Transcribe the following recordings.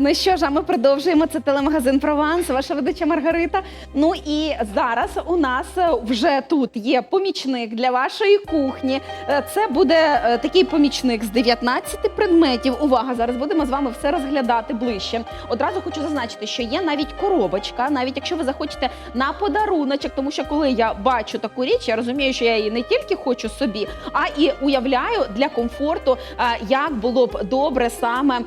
Ну що ж, а ми продовжуємо. Це телемагазин Прованс, ваша ведуча Маргарита. Ну і зараз у нас е, вже тут є помічник для вашої кухні. Е, Це буде е, такий помічник з 19 предметів. Увага! Зараз будемо з вами все розглядати ближче. Одразу хочу зазначити, що є навіть коробочка, навіть якщо ви захочете на подаруночок, тому що коли я бачу таку річ, я розумію, що я її не тільки хочу собі, а і уявляю для комфорту, як було б добре саме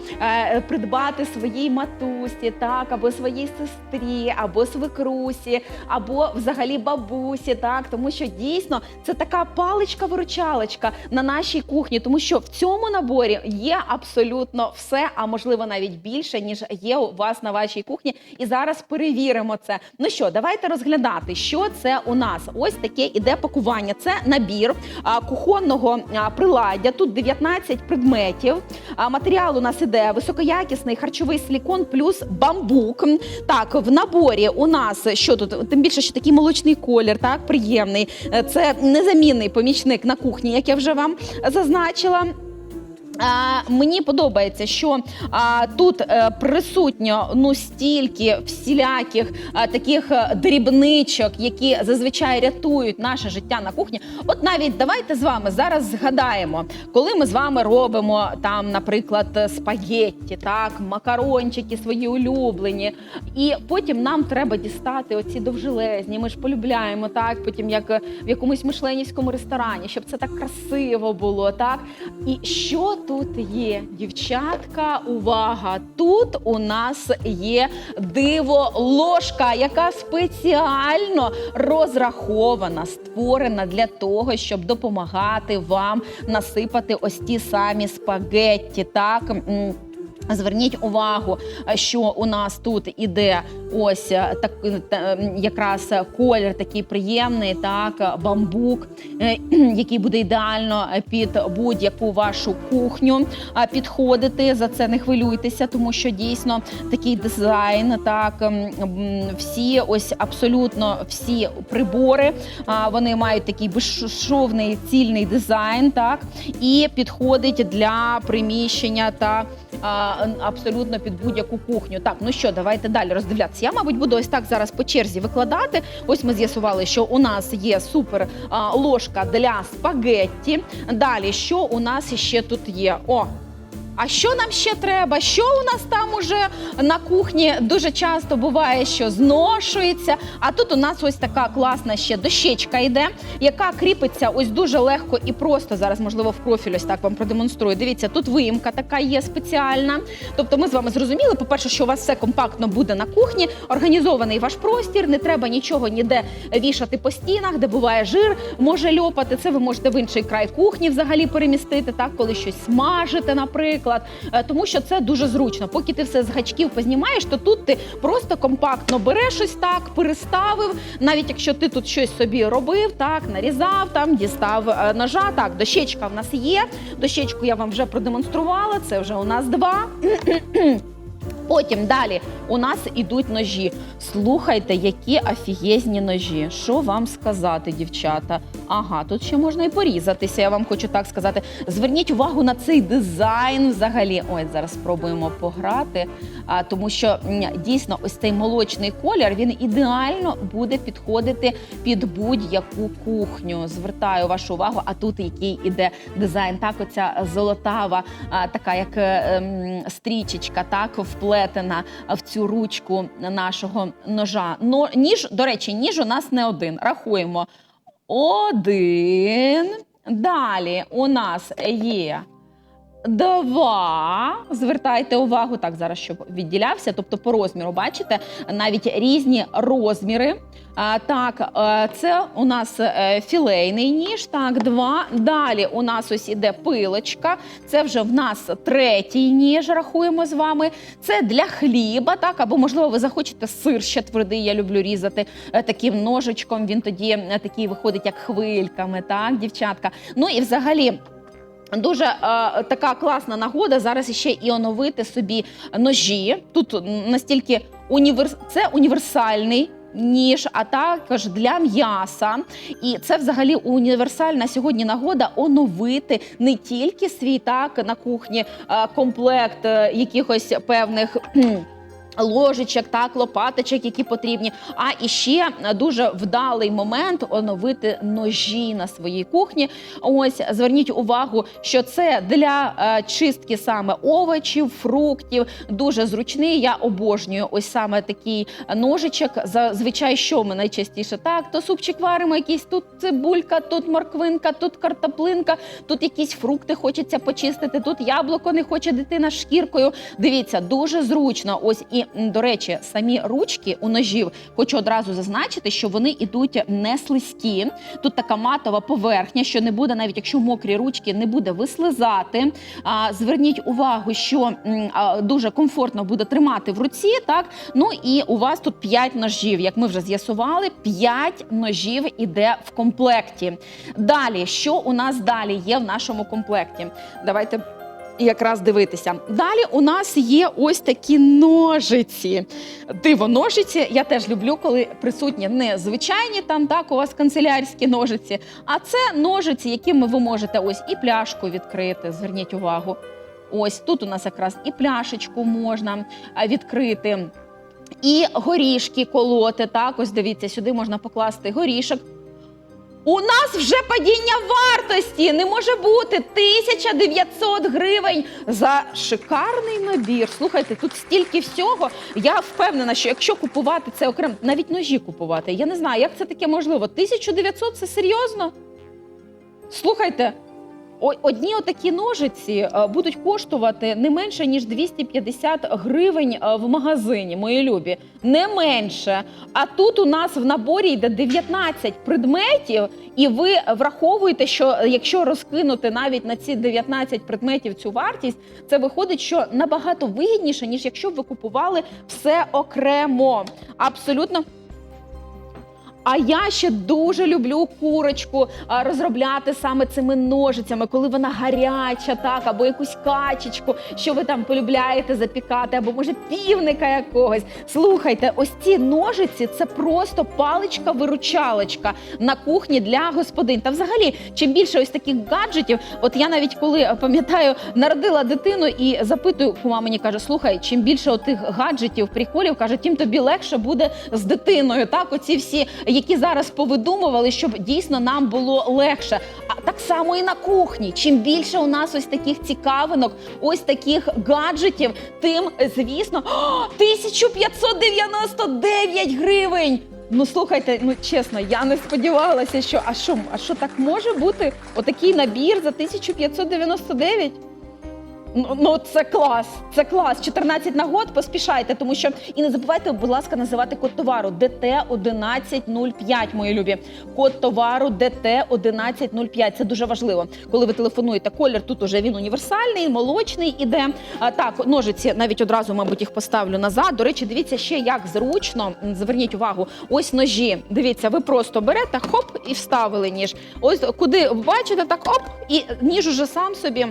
придбати своїй матусі, так або своїй сестрі, або свекрусі, або взагалі бабусі, так тому що дійсно це така паличка-виручалочка на нашій кухні, тому що в цьому наборі є абсолютно все, а можливо навіть більше ніж є у вас на вашій кухні. І зараз перевіримо це. Ну що, давайте розглядати, що це у нас. Ось таке іде пакування. Це набір а, кухонного а, приладдя. Тут 19 предметів. А, матеріал у нас іде високоякісний харчовий силікон плюс бамбук. Так, в наборі у нас що тут? Тим більше, що такий молочний колір, так приємний. Е, Це незамінний помічник на кухні, як я вже вам зазначила. А, мені подобається, що а, тут е, присутньо ну стільки всіляких а, таких е, дрібничок, які зазвичай рятують наше життя на кухні. От навіть давайте з вами зараз згадаємо, коли ми з вами робимо там, наприклад, спагетті, так, макарончики свої улюблені, і потім нам треба дістати оці довжелезні. Ми ж полюбляємо так, потім як е, в якомусь мишленівському ресторані, щоб це так красиво було, так. І що тут є, дівчатка? Увага! Тут у нас є диво ложка, яка спеціально розрахована, створена для того, щоб допомагати вам насипати ось ті самі спагетті. Так. Зверніть увагу, що у нас тут іде ось е, так якраз колір такий приємний, так бамбук, е, який буде ідеально під будь-яку вашу кухню підходити. За це не хвилюйтеся, тому що дійсно такий дизайн, так м, м, всі ось абсолютно всі прибори. Вони мають такий безшовний цільний дизайн, так і підходить для приміщення та абсолютно під будь-яку кухню. Так, ну що, давайте далі роздивлятися. Я, мабуть, буду ось так зараз по черзі викладати. Ось ми з'ясували, що у нас є супер ложка для спагетті. Далі, що у нас ще тут є? О! А що нам ще треба? Що у нас там уже на кухні дуже часто буває, що зношується. А тут у нас ось така класна ще дощечка йде, яка кріпиться ось дуже легко і просто. Зараз, можливо, в профіль ось так вам продемонструю. Дивіться, тут виїмка така є спеціальна. Тобто, ми з вами зрозуміли, по-перше, що у вас все компактно буде на кухні, організований ваш простір, не треба нічого ніде вішати по стінах, де буває жир, може льопати. Це ви можете в інший край кухні взагалі перемістити, так, коли щось смажите, наприклад. Е, Тому що це дуже зручно. Поки ти все з гачків познімаєш, то тут ти просто компактно береш ось так, переставив. Навіть якщо ти тут щось собі робив, так нарізав там, дістав е, ножа. Так, дощечка в нас є. Дощечку я вам вже продемонструвала. Це вже у нас два. Потім далі у нас ідуть ножі. Слухайте, які офігезні ножі. Що вам сказати, дівчата? Ага, тут ще можна і порізатися. Я вам хочу так сказати. Зверніть увагу на цей дизайн взагалі. Ой, зараз спробуємо пограти. А, тому що дійсно ось цей молочний колір він ідеально буде підходити під будь-яку кухню. Звертаю вашу увагу, а тут який іде дизайн. Так, оця золотава, а, така як ем, стрічечка, так вплетена в цю ручку нашого ножа. Но ніж, до речі, ніж у нас не один. Рахуємо. Один. Далі у нас є Два. Звертайте увагу, так зараз щоб відділявся. Тобто по розміру, бачите, навіть різні розміри. А, так, е, це у нас е, філейний ніж. Так, два. Далі у нас ось іде пилочка. Це вже в нас третій ніж. Рахуємо з вами. Це для хліба, так, або можливо, ви захочете сир ще твердий. Я люблю різати е, таким ножичком. Він тоді такий виходить, як хвильками, так, дівчатка. Ну і взагалі. Дуже е, така класна нагода зараз ще і оновити собі ножі. Тут настільки універс... це універсальний ніж, а також для м'яса. І це взагалі універсальна сьогодні нагода оновити не тільки свій так на кухні е, комплект е, якихось певних. Ложечок, так, лопаточок, які потрібні. А і ще дуже вдалий момент оновити ножі на своїй кухні. Ось зверніть увагу, що це для е, чистки саме овочів, фруктів. Дуже зручний. Я обожнюю ось саме такий ножичок. Зазвичай, що ми найчастіше так, то супчик варимо, якийсь тут цибулька, тут морквинка, тут картоплинка, тут якісь фрукти хочеться почистити, тут яблуко не хоче дитина шкіркою. Дивіться, дуже зручно. Ось і до речі, самі ручки у ножів хочу одразу зазначити, що вони ідуть не слизькі. Тут така матова поверхня, що не буде, навіть якщо мокрі ручки, не буде вислизати. Зверніть увагу, що дуже комфортно буде тримати в руці. Так, ну і у вас тут 5 ножів. Як ми вже з'ясували, 5 ножів іде в комплекті. Далі, що у нас далі є в нашому комплекті? Давайте якраз дивитися. Далі у нас є ось такі ножиці. Диво-ножиці. Я теж люблю, коли присутні не звичайні там так у вас канцелярські ножиці, а це ножиці, якими ви можете ось і пляшку відкрити. Зверніть увагу. Ось тут у нас якраз і пляшечку можна відкрити. І горішки колоти. Так, ось дивіться, сюди можна покласти горішок. У нас вже падіння вартості не може бути 1900 гривень за шикарний набір. Слухайте, тут стільки всього. Я впевнена, що якщо купувати це окремо, навіть ножі купувати, я не знаю, як це таке можливо. 1900 це серйозно? Слухайте. Одні отакі ножиці е, будуть коштувати не менше ніж 250 гривень е, в магазині, мої любі, не менше. А тут у нас в наборі йде 19 предметів, і ви враховуєте, що якщо розкинути навіть на ці 19 предметів цю вартість, це виходить, що набагато вигідніше, ніж якщо б ви купували все окремо. Абсолютно. А я ще дуже люблю курочку розробляти саме цими ножицями, коли вона гаряча, так, або якусь качечку, що ви там полюбляєте запікати, або може півника якогось. Слухайте, ось ці ножиці це просто паличка-виручалочка на кухні для господинь. Та взагалі, чим більше ось таких гаджетів, от я навіть коли е, пам'ятаю, народила дитину і запитую, кума мені каже: слухай, чим більше отих гаджетів, приколів, каже, тим тобі легше буде з дитиною. Так, оці всі, які зараз повидумували, щоб дійсно нам було легше. А так само і на кухні. Чим більше у нас ось таких цікавинок, ось таких гаджетів, тим, звісно, о, 1599 гривень. Ну слухайте, ну чесно, я не сподівалася, що а що, а що так може бути? Отакий набір за 1599? Ну, ну це клас, це клас. 14 нагод, поспішайте, тому що і не забувайте, будь ласка, називати код товару ДТ 1105, мої любі. Код товару ДТ 1105. Це дуже важливо. Коли ви телефонуєте, колір тут уже він універсальний, молочний іде. А так, ножиці навіть одразу, мабуть, їх поставлю назад. До речі, дивіться ще як зручно. Зверніть увагу, ось ножі. Дивіться, ви просто берете хоп і вставили ніж. Ось куди бачите, так оп, і ніж уже сам собі.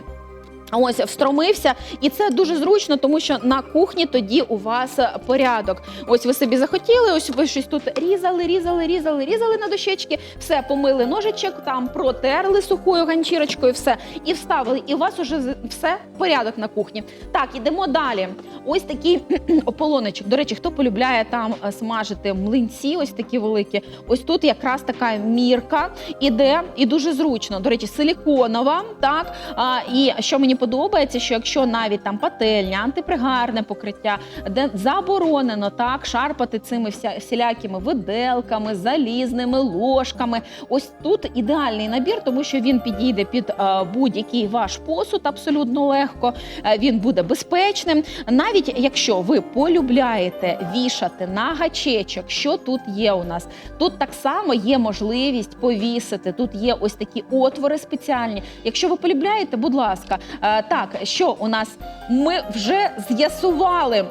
Ось встромився, і це дуже зручно, тому що на кухні тоді у вас е, порядок. Ось ви собі захотіли, ось ви щось тут різали, різали, різали, різали на дощечки, все помили ножичок, там протерли сухою ганчірочкою, все і вставили. І у вас уже все порядок на кухні. Так, ідемо далі. Ось такий ополоночок. До речі, хто полюбляє там е, смажити млинці, ось такі великі. Ось тут якраз така мірка іде і дуже зручно. До речі, силіконова, так а, і що мені подобається, що якщо навіть там пательня, антипригарне покриття, де заборонено так шарпати цими всілякими виделками, залізними ложками. Ось тут ідеальний набір, тому що він підійде під е, будь-який ваш посуд абсолютно легко. Е, він буде безпечним. Навіть якщо ви полюбляєте вішати на гачечок, що тут є у нас? Тут так само є можливість повісити. Тут є ось такі отвори спеціальні. Якщо ви полюбляєте, будь ласка, Е, так що у нас ми вже з'ясували.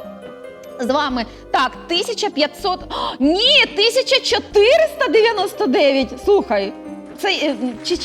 З вами так, 1500, О, ні, 1499. Слухай, це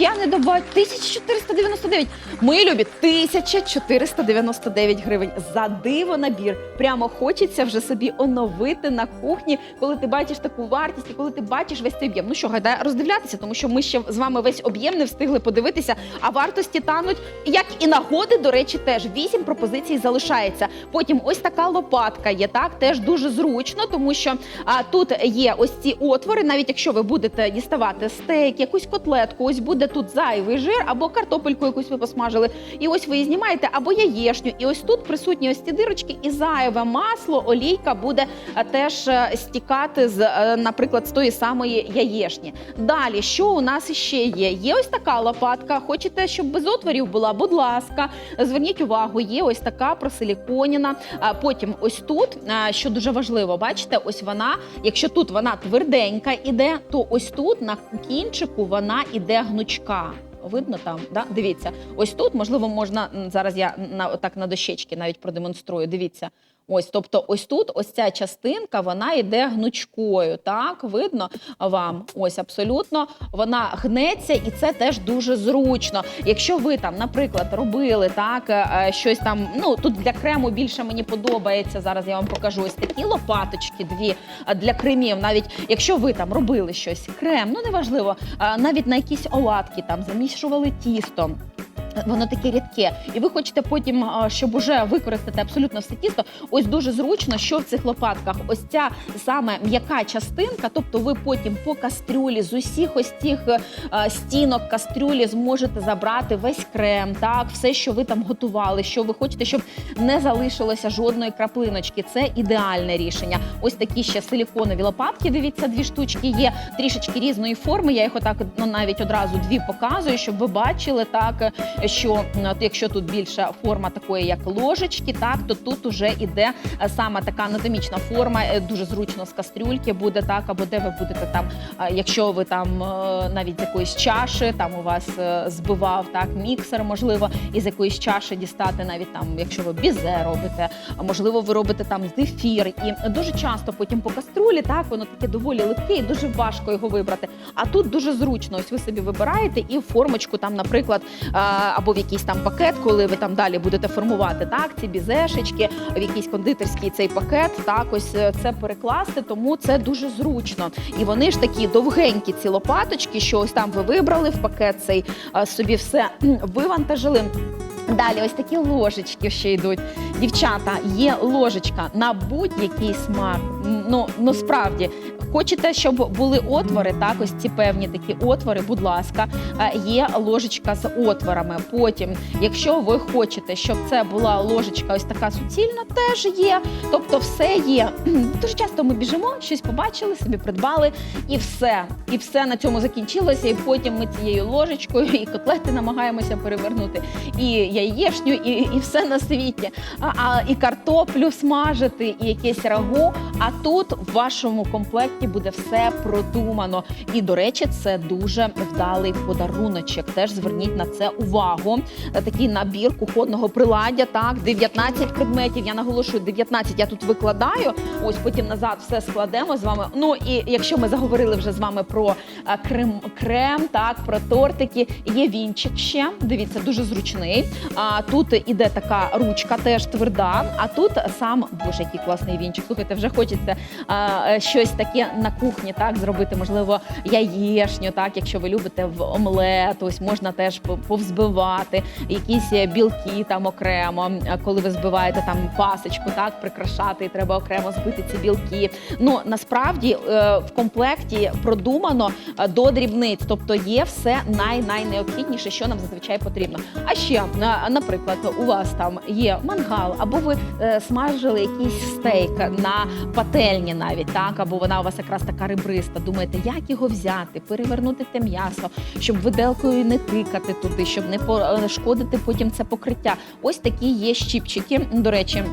е, не доба 1499. Мої любі 1499 гривень за диво набір. Прямо хочеться вже собі оновити на кухні, коли ти бачиш таку вартість і коли ти бачиш весь цей об'єм. Ну що, гайда роздивлятися, тому що ми ще з вами весь об'єм не встигли подивитися, а вартості тануть, як і нагоди, до речі, теж вісім пропозицій залишається. Потім ось така лопатка є, так теж дуже зручно, тому що а, тут є ось ці отвори. Навіть якщо ви будете діставати стейк, якусь котлетку, ось буде тут зайвий жир, або картопельку якусь ви посмажили. І ось ви її знімаєте, або яєшню. І ось тут присутні ось ці дирочки, і зайве масло, олійка буде теж е, стікати з, е, наприклад, з тої самої яєшні. Далі, що у нас ще є? Є ось така лопатка. Хочете, щоб без отворів була? Будь ласка, зверніть увагу, є ось така просиліконіна. Потім ось тут, що дуже важливо, бачите, ось вона, якщо тут вона тверденька іде, то ось тут на кінчику вона іде гнучка. Видно там, да? Дивіться, ось тут можливо можна зараз. Я на так на дощечки навіть продемонструю. Дивіться. Ось, тобто, ось тут, ось ця частинка, вона йде гнучкою. Так, видно вам? Ось абсолютно вона гнеться, і це теж дуже зручно. Якщо ви там, наприклад, робили так, е, е, щось там. Ну тут для крему більше мені подобається. Зараз я вам покажу ось такі лопаточки, дві е, для кремів. Навіть якщо ви там робили щось, крем, ну неважливо, навіть на якісь оладки там замішували тісто. Воно таке рідке, і ви хочете потім, щоб уже використати абсолютно все тісто. Ось дуже зручно, що в цих лопатках. Ось ця саме м'яка частинка. Тобто, ви потім по кастрюлі з усіх ось цих е, стінок кастрюлі зможете забрати весь крем, так все, що ви там готували, що ви хочете, щоб не залишилося жодної краплиночки. Це ідеальне рішення. Ось такі ще силіконові лопатки. Дивіться, дві штучки є трішечки різної форми. Я їх отак ну, навіть одразу дві показую, щоб ви бачили так що якщо тут більша форма такої, як ложечки, так то тут уже іде е, саме така анатомічна форма, е, дуже зручно з кастрюльки буде так, або де ви будете там, е, якщо ви там навіть з якоїсь чаші, там у вас збивав так міксер, можливо, із якоїсь чаші дістати, навіть там, якщо ви бізе робите, можливо, ви робите там зефір, і дуже часто потім по каструлі, так воно таке доволі липке і дуже важко його вибрати. А тут дуже зручно. Ось ви собі вибираєте і формочку, там, наприклад, або в якийсь там пакет, коли ви там далі будете формувати так, ці бізешечки, в якийсь кондитерський цей пакет, так ось е, це перекласти, тому це дуже зручно. І вони ж такі довгенькі ці лопаточки, що ось там ви вибрали в пакет цей е, собі все вивантажили. Далі, ось такі ложечки ще йдуть. Дівчата, є ложечка на будь-який смак. Ну, ну справді, хочете, щоб були отвори, так, ось ці певні такі отвори, будь ласка, е, є ложечка з отворами. Потім, якщо ви хочете, щоб це була ложечка ось така суцільна, теж є. Тобто, все є. Дуже часто ми біжимо, щось побачили, собі придбали, і все. І все на цьому закінчилося. І потім ми цією ложечкою і котлети намагаємося перевернути, і яєшню, і, і все на світі. А, а і картоплю смажити, і якесь рагу. А тут в вашому комплекті буде все продумано. І до речі, це дуже вдалий подаруночок. Теж зверніть на це увагу. Е, Такий набір кухонного приладдя. Так, 19 предметів. Я наголошую, 19 я тут викладаю. Ось потім назад все складемо з вами. Ну і якщо ми заговорили вже з вами про е, крем, крем, так про тортики. Є вінчик ще. Дивіться, дуже зручний. А тут іде така ручка, теж тверда. А тут сам боже, який класний вінчик. Слухайте, вже хочеться а, е, щось таке на кухні, так зробити. Можливо, яєшню, так, якщо ви любите в омлет, ось можна теж повзбивати якісь е, білки там окремо. Коли ви збиваєте там пасочку, так прикрашати, і треба окремо збити ці білки. Ну насправді е, в комплекті продумано е, до дрібниць, тобто є все най-найнеобхідніше, що нам зазвичай потрібно. А ще, наприклад, у вас там є мангал, або ви е, смажили якийсь стейк на пательні навіть, так, або вона у вас якраз така ребриста. Думаєте, як його взяти, перевернути те м'ясо, щоб виделкою не тикати туди, щоб не пошкодити потім це покриття. Ось такі є щіпчики. До речі.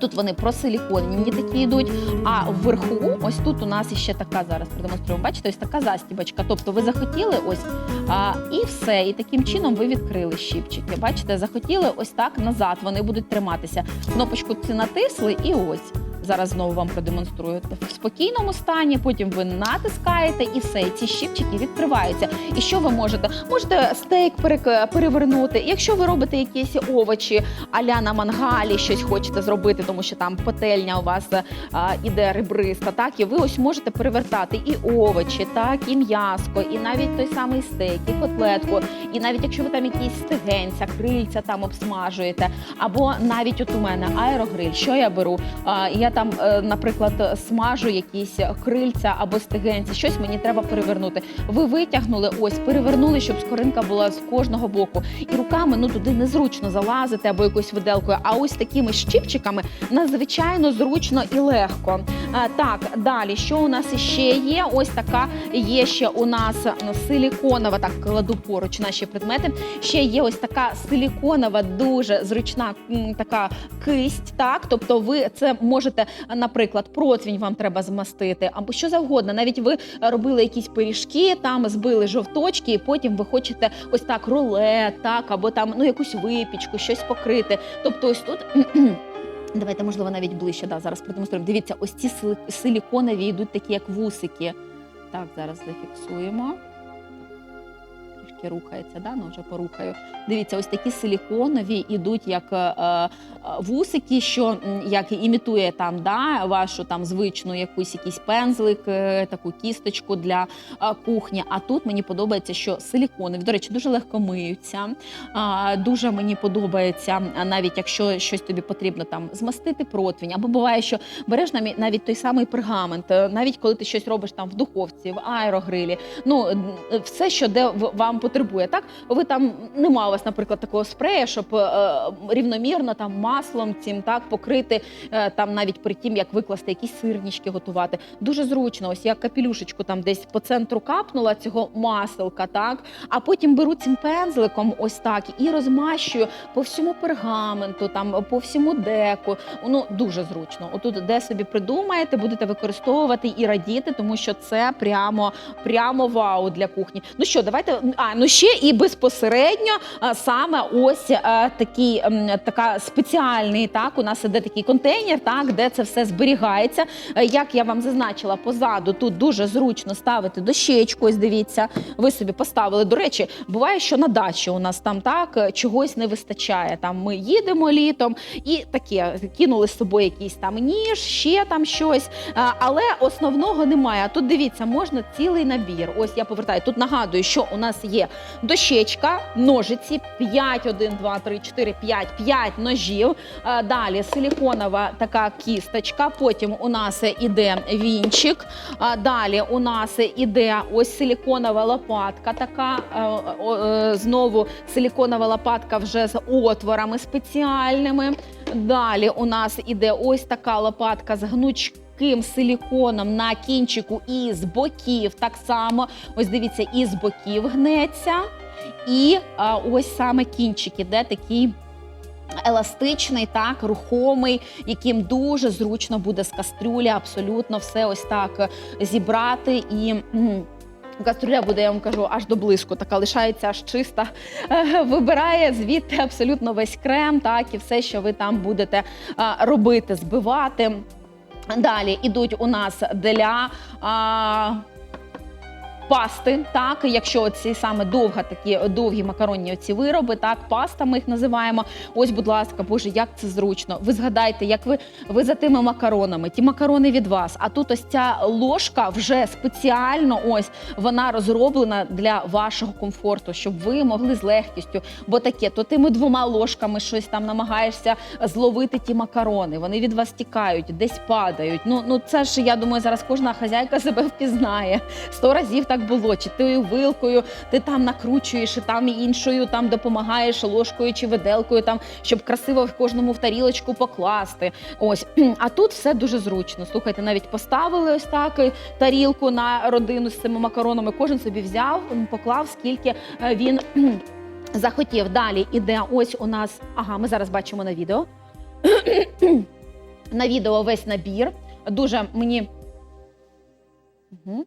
Тут вони просиліконені такі йдуть. А вверху, ось тут у нас іще така зараз продемонструємо. Бачите, ось така застібочка. Тобто ви захотіли ось а, і все. І таким чином ви відкрили щіпчики. Бачите, захотіли ось так назад. Вони будуть триматися. Кнопочку ці натисли і ось. Зараз знову вам продемонструю в спокійному стані. Потім ви натискаєте і все, ці щипчики відкриваються. І що ви можете? Можете стейк перевернути. Якщо ви робите якісь овочі аля на мангалі, щось хочете зробити, тому що там пательня у вас а, іде ребриста, так і ви ось можете перевертати і овочі, так і м'яско, і навіть той самий стейк, і котлетку, і навіть якщо ви там якісь стегенця, крильця там обсмажуєте, або навіть от у мене аерогриль, що я беру? А, я там, е, наприклад, смажу якісь крильця або стегенці, щось мені треба перевернути. Ви витягнули, ось перевернули, щоб скоринка була з кожного боку. І руками ну туди незручно залазити або якоюсь виделкою. А ось такими щипчиками надзвичайно зручно і легко. А, так, далі, що у нас ще є? Ось така є ще у нас силіконова, так кладу поруч наші предмети. Ще є ось така силіконова, дуже зручна така кисть. Так, тобто, ви це можете, наприклад, противінь вам треба змастити, або що завгодно. Навіть ви робили якісь пиріжки, там збили жовточки, і потім ви хочете ось так рулет, так, або там ну якусь випічку, щось покрити. Тобто, ось тут. Давайте, можливо, навіть ближче. Да, зараз продемонструємо. Дивіться, ось ці силіконові йдуть такі, як вусики. Так, зараз зафіксуємо. Трішки рухається, да? ну вже порухаю. Дивіться, ось такі силіконові йдуть як е, е, вусики, що як імітує там да, вашу там звичну якусь якийсь пензлик, е, таку кісточку для е, кухні. А тут мені подобається, що силіконові, до речі, дуже легко миються. А, Дуже мені подобається, навіть якщо щось тобі потрібно там змастити противень, або буває, що береш навіть той самий пергамент, е, навіть коли ти щось робиш там в духовці, в аерогрилі, ну все, що де вам потребує, так ви там нема у вас, наприклад, такого спрея, щоб е, рівномірно там маслом цим так покрити е, там навіть при тім, як викласти якісь сирнічки готувати. Дуже зручно. Ось я капелюшечку там десь по центру капнула цього маселка, так а потім беру цим пензликом, ось так, і розмащую по всьому пергаменту, там по всьому деку. Ну дуже зручно. Отут, де собі придумаєте, будете використовувати і радіти, тому що це прямо прямо вау для кухні. Ну що, давайте а ну ще і безпосередньо саме ось такий така спеціальний. Так, у нас іде такий контейнер, так де це все зберігається. Е, Як я вам зазначила, позаду тут дуже зручно ставити дощечку. Ось дивіться, ви собі поставили. До речі, буває, що на дачі у нас там так е, чогось не вистачає. Там ми їдемо літом і таке кинули з собою якийсь там ніж, ще там щось. А, Але основного немає. Тут дивіться, можна цілий набір. Ось я повертаю. Тут нагадую, що у нас є дощечка, ножиці, 5, 1, 2, 3, 4, 5, 5 ножів. Далі силіконова така кісточка. Потім у нас іде вінчик. Далі у нас іде ось силіконова лопатка. Така е, е, знову силіконова лопатка вже з отворами спеціальними. Далі у нас іде ось така лопатка з гнучким силіконом на кінчику і з боків. Так само, ось дивіться, і з боків гнеться. І а, ось саме кінчик іде такий. Еластичний, так, рухомий, яким дуже зручно буде з кастрюлі абсолютно все ось так зібрати і. м, Каструля буде, я вам кажу, аж до блиску, така лишається аж чиста. Е, Вибирає звідти абсолютно весь крем, так і все, що ви там будете робити, збивати. Далі ідуть у нас для а, пасти, так, якщо ці саме довга, такі довгі макаронні оці вироби, так, паста ми їх називаємо. Ось, будь ласка, Боже, як це зручно. Ви згадайте, як ви, ви за тими макаронами, ті макарони від вас. А тут ось ця ложка вже спеціально ось вона розроблена для вашого комфорту, щоб ви могли з легкістю. Бо таке, то тими двома ложками щось там намагаєшся зловити ті макарони. Вони від вас тікають, десь падають. Ну, ну це ж я думаю, зараз кожна хазяйка себе впізнає. Сто разів так було. Чи ти вилкою, ти там накручуєш, і там іншою там допомагаєш ложкою чи виделкою, там щоб красиво в кожному в тарілочку покласти. Ось а тут все дуже зручно. Слухайте, навіть поставили ось так е, тарілку на родину з цими макаронами. Кожен собі взяв, поклав, скільки е, він. Захотів далі іде ось у нас. Ага, ми зараз бачимо на відео. на відео весь набір. Дуже мені. Угу.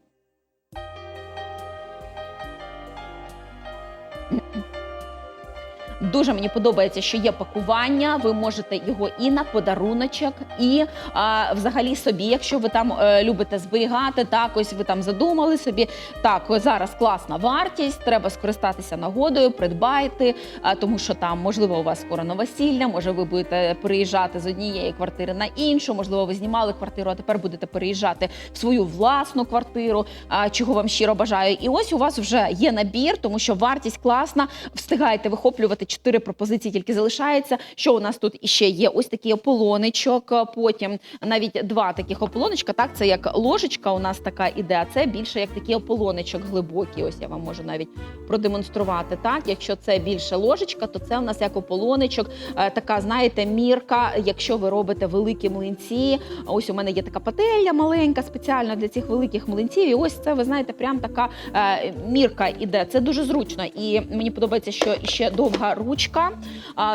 Дуже мені подобається, що є пакування. Ви можете його і на подаруночок, і а, взагалі собі, якщо ви там е, любите зберігати, так ось ви там задумали собі. Так, зараз класна вартість, треба скористатися нагодою, придбайте, а, тому що там можливо у вас скоро новосілля, може ви будете переїжджати з однієї квартири на іншу, можливо, ви знімали квартиру, а тепер будете переїжджати в свою власну квартиру, а, чого вам щиро бажаю. І ось у вас вже є набір, тому що вартість класна. Встигаєте вихоплювати чотири пропозиції, тільки залишається. Що у нас тут іще є? Ось такий ополоничок. Потім навіть два таких ополоничка. Так, це як ложечка у нас така іде, це більше як такий ополоничок глибокий. Ось я вам можу навіть продемонструвати. Так, якщо це більше ложечка, то це у нас як ополоничок, е, така, знаєте, мірка. Якщо ви робите великі млинці, ось у мене є така пательня маленька, спеціально для цих великих млинців. І ось це, ви знаєте, прям така е, мірка іде. Це дуже зручно. І мені подобається, що ще довга ручка,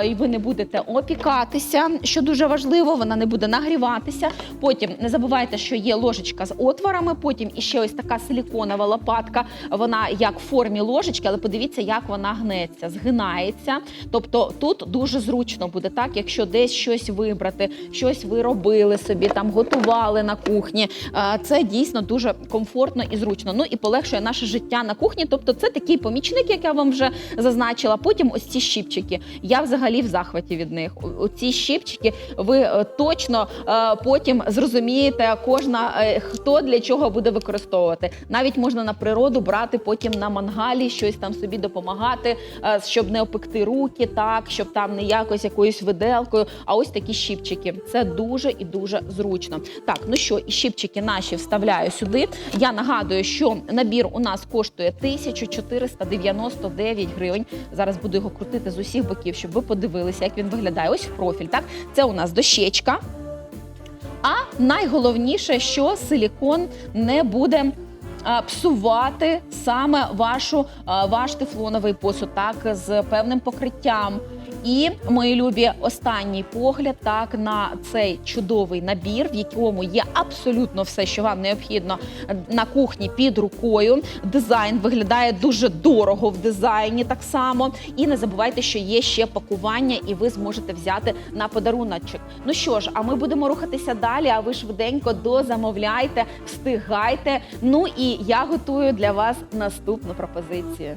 і ви не будете опікатися, що дуже важливо, вона не буде нагріватися. Потім не забувайте, що є ложечка з отворами. Потім іще ось така силіконова лопатка. Вона як в формі ложечки, але подивіться, як вона гнеться, згинається. Тобто тут дуже зручно буде так, якщо десь щось вибрати, щось ви робили собі, там готували на кухні. Це дійсно дуже комфортно і зручно. Ну і полегшує наше життя на кухні. Тобто, це такий помічник, як я вам вже зазначила. Потім ось ці щіпчики. Я взагалі в захваті від них. Оці щіпчики ви е, точно е, потім зрозумієте, кожна е, хто для чого буде використовувати. Навіть можна на природу брати потім на мангалі щось там собі допомагати, щоб не опекти руки, так щоб там не якось якоюсь виделкою. А ось такі щіпчики. Це дуже і дуже зручно. Так, ну що, і щіпчики наші вставляю сюди. Я нагадую, що набір у нас коштує 1499 гривень. Зараз буду його крутити з усіх боків, щоб ви подивилися, як він виглядає. Ось в профіль. Так, це у нас дощечка. А найголовніше, що силікон не буде псувати саме вашу, ваш тефлоновий посуд, так, з певним покриттям. І мої любі, останній погляд так на цей чудовий набір, в якому є абсолютно все, що вам необхідно на кухні під рукою. Дизайн виглядає дуже дорого в дизайні, так само. І не забувайте, що є ще пакування, і ви зможете взяти на подаруночок. Ну що ж, а ми будемо рухатися далі. А ви швиденько дозамовляйте, встигайте. Ну і я готую для вас наступну пропозицію.